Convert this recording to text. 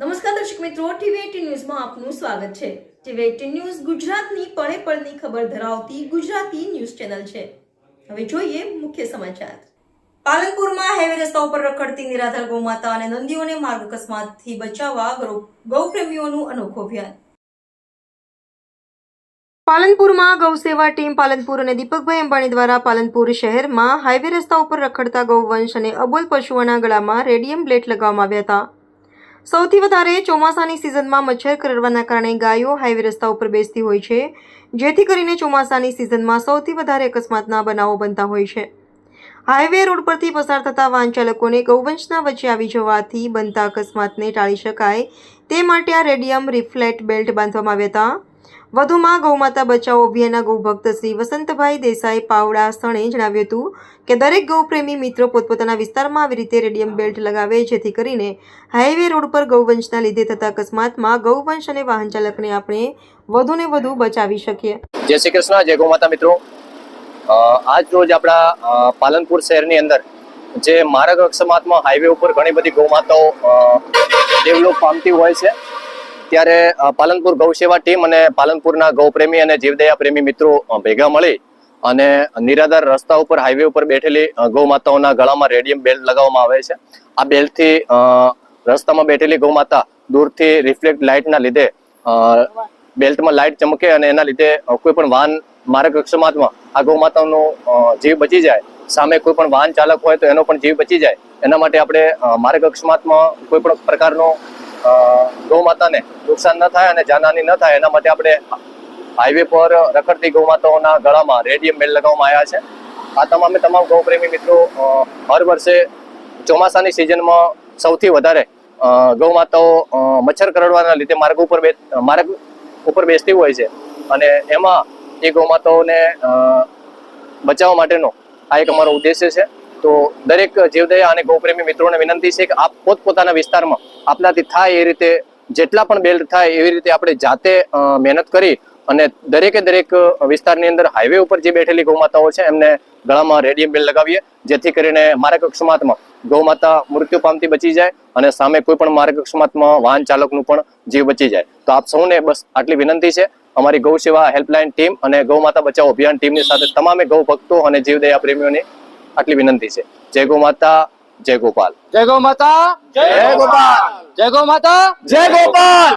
નમસ્કાર દર્શક મિત્રો, ટીવી ન્યૂઝમાં આપનું સ્વાગત છે. ટીવી એટીન ન્યૂઝ ગુજરાતની પળે પળની ખબર ધરાવતી ગુજરાતી ન્યૂઝ ચેનલ છે. હવે જોઈએ મુખ્ય સમાચાર. પાલનપુરમાં હેવી રસ્તા ઉપર રખડતી નિરાધાર ગૌમાતા અને નંદીઓને માર્ગ અકસ્માતથી બચાવવા ગૌપ્રેમીઓનું અનોખું અભિયાન. પાલનપુરમાં ગૌસેવા ટીમ પાલનપુર અને દીપકભાઈ અંબાણી દ્વારા પાલનપુર શહેરમાં હાઈવે રસ્તા ઉપર રખડતા ગૌવંશ અને અબોલ પશુઓના ગળામાં રેડિયમ બ્લેટ લગાવવામાં આવ્યા હતા. સૌથી વધારે ચોમાસાની સિઝનમાં મચ્છર કરડવાના કારણે ગાયો હાઈવે રસ્તા ઉપર બેસતી હોય છે. જેથી કરીને ચોમાસાની સિઝનમાં સૌથી વધારે અકસ્માતના બનાવો બનતા હોય છે. હાઈવે રોડ પરથી પસાર થતા વાહન ચાલકોને ગૌવંશના વચ્ચે આવી જવાથી બનતા અકસ્માતને ટાળી શકાય. તે માટે આ રેડિયમ રિફ્લેટ બેલ્ટ બાંધવામાં આવ્યા હતા. વધુમાં ગૌમાતા બચાવો અભિયાનના ગૌભક્ત શ્રી વસંતભાઈ દેસાઈ પાવડા સ્થળે જણાવ્યું હતું કે દરેક ગૌપ્રેમી મિત્રો પોતપોતાના વિસ્તારમાં આવી રીતે રેડિયમ બેલ્ટ લગાવે, જેથી કરીને હાઈવે રોડ પર ગૌવંશના લીધે થતા અકસ્માતમાં ગૌવંશ અને વાહન ચાલકને આપણે વધુને વધુ બચાવી શકીએ. જય શ્રી કૃષ્ણ, જય ગૌમાતા મિત્રો. આજ રોજ આપણા પાલનપુર શહેરની અંદર જે માર્ગ અકસ્માતમાં હાઈવે ઉપર ઘણી બધી ગૌમાતાઓ ડેવલપ પામતી હોય છે. ત્યારે અ, પાલનપુર ગૌસેવા ટીમ અને પાલનપુરના ગૌપ્રેમી અને જીવદયા પ્રેમી મિત્રો ભેગા મળી અને નિરાધાર રસ્તા ઉપર હાઈવે ઉપર બેઠેલી ગૌ ગૌમાતાઓના ગળામાં રેડિયમ બેલ્ટ લગાવવામાં આવે છે. આ બેલ્ટથી રસ્તામાં બેઠેલી ગૌમાતા દૂરથી રિફ્લેક્ટ લાઇટના લીધે બેલ્ટમાં લાઇટ ચમકે અને એના લીધે કોઈ પણ વાહન માર્ગ અક્ષમાતમાં આ ગૌમાતાનો અ, જીવ બચી જાય. સામે કોઈ પણ વાહન ચાલક હોય તો એનો પણ જીવ બચી જાય. એના માટે આપણે માર્ગ અકસ્માતમાં કોઈ પણ પ્રકારનો અ, ગૌમાતાને નુકસાન ન થાય અને જાનહાની ન થાય એના માટે આપણે હાઈવે પર રખડતી ગૌમાતાઓના ગળામાં રેડિયમ બેલ્ટ લગાવવામાં આવ્યા છે. આ તમામે તમામ ગૌપ્રેમી મિત્રો હર વર્ષે ચોમાસાની સિઝનમાં સૌથી વધારે ગૌ ગૌમાતાઓ મચ્છર કરડવાના લીધે માર્ગ ઉપર માર્ગ ઉપર બેસતી હોય છે. અને એમાં એ ગૌમાતાઓને માતાઓને બચાવવા માટેનો આ એક અમારો ઉદ્દેશ્ય છે. તો દરેક જીવદયા અને ગૌપ્રેમી મિત્રોને વિનંતી છે કે આપ પોતપોતાના વિસ્તારમાં આપણાથી થાય એ રીતે જેટલા પણ બેલ્ટ થાય એવી રીતે આપણે જાતે મહેનત કરી અને દરેકે દરેક વિસ્તારની અંદર હાઈવે ઉપર જે બેઠેલી ગૌમાતાઓ છે એમને ગળામાં રેડિયમ બેલ્ટ લગાવીએ. જેથી કરીને માર્ગ અકસ્માતમાં ગૌમાતા મૃત્યુ પામતી બચી જાય અને સામે કોઈ પણ માર્ગ અકસ્માતમાં વાહન ચાલકનું પણ જીવ બચી જાય. તો આપ સૌને બસ આટલી વિનંતી છે. અમારી ગૌ સેવા હેલ્પલાઇન ટીમ અને ગૌ માતા બચાવો અભિયાન ટીમની સાથે તમામે ગૌ ભક્તો અને જીવદયા પ્રેમીઓની આટલી વિનંતી છે. જય ગો માતા જય ગોપાલ. જય ગો માતા જય ગોપાલ. જય ગો માતા. જય ગોપાલ.